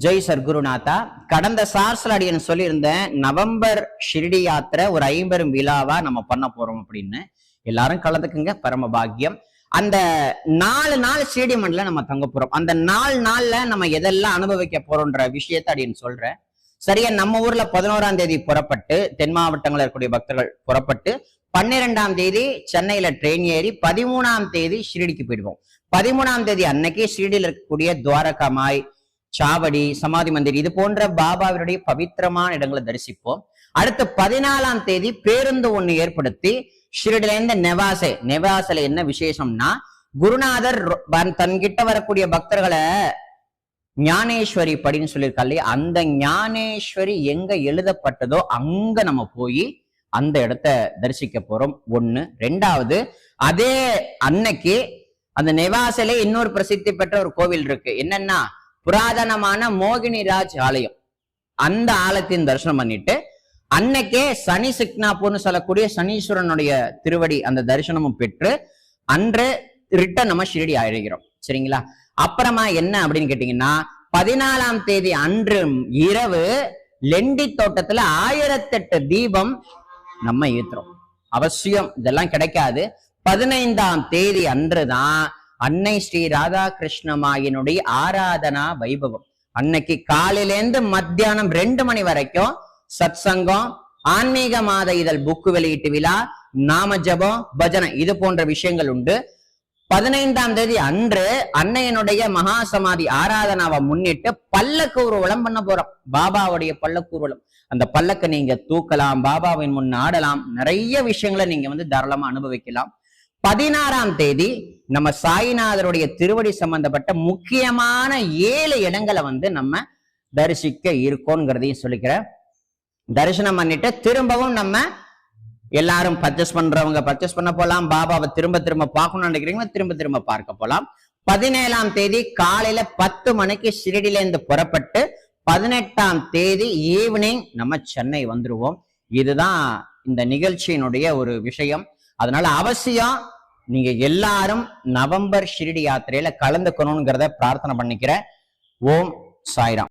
ஜெய் சர்க்குருநாதா. கடந்த சார்சல் அடியன் சொல்லியிருந்தேன் நவம்பர் ஷிரிடி யாத்திரை ஒரு ஐம்பெரும் விழாவா நம்ம பண்ண போறோம் அப்படின்னு. எல்லாரும் கலந்துக்குங்க பரம பாக்கியம். அந்த நாலு நாள் ஷிரடி மண்ணில் நம்ம தங்க போறோம். அந்த நாலு நாள்ல நம்ம எதெல்லாம் அனுபவிக்க போறோம்ன்ற விஷயத்த அப்படின்னு சொல்றேன். சரியா நம்ம ஊர்ல பதினோராம் தேதி புறப்பட்டு தென் மாவட்டங்களில் இருக்கக்கூடிய பக்தர்கள் புறப்பட்டு பன்னிரெண்டாம் தேதி சென்னையில ட்ரெயின் ஏறி பதிமூணாம் தேதி ஷிரடிக்கு போயிடுவோம். பதிமூணாம் தேதி அன்னைக்கு ஷிரடியில் இருக்கக்கூடிய துவாரகாமாய் சாவடி சமாதி மந்திர் இது போன்ற பாபாவினுடைய பவித்திரமான இடங்களை தரிசிப்போம். அடுத்த பதினாலாம் தேதி பேருந்து ஒண்ணு ஏற்படுத்தி ஷிரடில இருந்து நெவாசே நெவாசில என்ன விசேஷம்னா குருநாதர் தன்கிட்ட வரக்கூடிய பக்தர்களை ஞானேஸ்வரி படின்னு சொல்லியிருக்காள் இல்லையா? அந்த ஞானேஸ்வரி எங்க எழுதப்பட்டதோ அங்க நம்ம போய் அந்த இடத்த தரிசிக்க போறோம். ஒண்ணு. ரெண்டாவது அதே அன்னைக்கு அந்த நெவாசிலே இன்னொரு பிரசித்தி பெற்ற ஒரு கோவில் இருக்கு. என்னன்னா புராதனமான மோகினி ராஜ் ஆலயம். அந்த ஆலயத்தின் தரிசனம் பண்ணிட்டு அன்னைக்கே சனி சிக்னாப்புன்னு சொல்லக்கூடிய சனீஸ்வரனுடைய திருவடி அந்த தரிசனமும் பெற்று அன்று ரிட்டன் நம்ம ஷிரடி அழைகிறோம் சரிங்களா? அப்புறமா என்ன அப்படின்னு கேட்டீங்கன்னா பதினாலாம் தேதி அன்று இரவு லெண்டி தோட்டத்துல ஆயிரத்தெட்டு தீபம் நம்ம ஏத்துறோம். அவசியம் இதெல்லாம் கிடைக்காது. பதினைந்தாம் தேதி அன்று தான் அன்னை ஸ்ரீ ராதாகிருஷ்ணமாயினுடைய ஆராதனா வைபவம். அன்னைக்கு காலையிலேருந்து மத்தியானம் ரெண்டு மணி வரைக்கும் சத் சங்கம் ஆன்மீக மாத இதழ் புக்கு வெளியீட்டு விழா நாம ஜபம் பஜனை இது போன்ற விஷயங்கள் உண்டு. பதினைந்தாம் தேதி அன்று அன்னையனுடைய மகா சமாதி ஆராதனாவை முன்னிட்டு பல்லக்கு ஊர்வலம் பண்ண போறோம். பாபாவுடைய பல்லக்கு ஊர்வலம். அந்த பல்லக்க நீங்க தூக்கலாம் பாபாவின் முன் ஆடலாம். நிறைய விஷயங்களை நீங்க வந்து தாராளமா அனுபவிக்கலாம். பதினாறாம் தேதி நம்ம சாய்நாதருடைய திருவடி சம்பந்தப்பட்ட முக்கியமான ஏழு இடங்களை வந்து நம்ம தரிசிக்க இருக்கோங்கிறதையும் சொல்லிக்கிறேன் தரிசனம் பண்ணிட்டு திரும்பவும் நம்ம எல்லாரும் பர்ச்சேஸ் பண்றவங்க பர்ச்சேஸ் பண்ண போலாம். பாபாவை திரும்ப திரும்ப பார்க்கணும்னு நினைக்கிறீங்க திரும்ப திரும்ப பார்க்க போலாம். பதினேழாம் தேதி காலையில பத்து மணிக்கு ஷிரடியில இருந்து புறப்பட்டு பதினெட்டாம் தேதி ஈவினிங் நம்ம சென்னை வந்துருவோம். இதுதான் இந்த நிகழ்ச்சியினுடைய ஒரு விஷயம். அதனால அவசியம் நீங்க எல்லாரும் நவம்பர் ஷிரிடி யாத்திரையில கலந்துக்கணுங்கிறத பிரார்த்தனை பண்ணிக்கிறேன் ஓம் சாய்ராம்.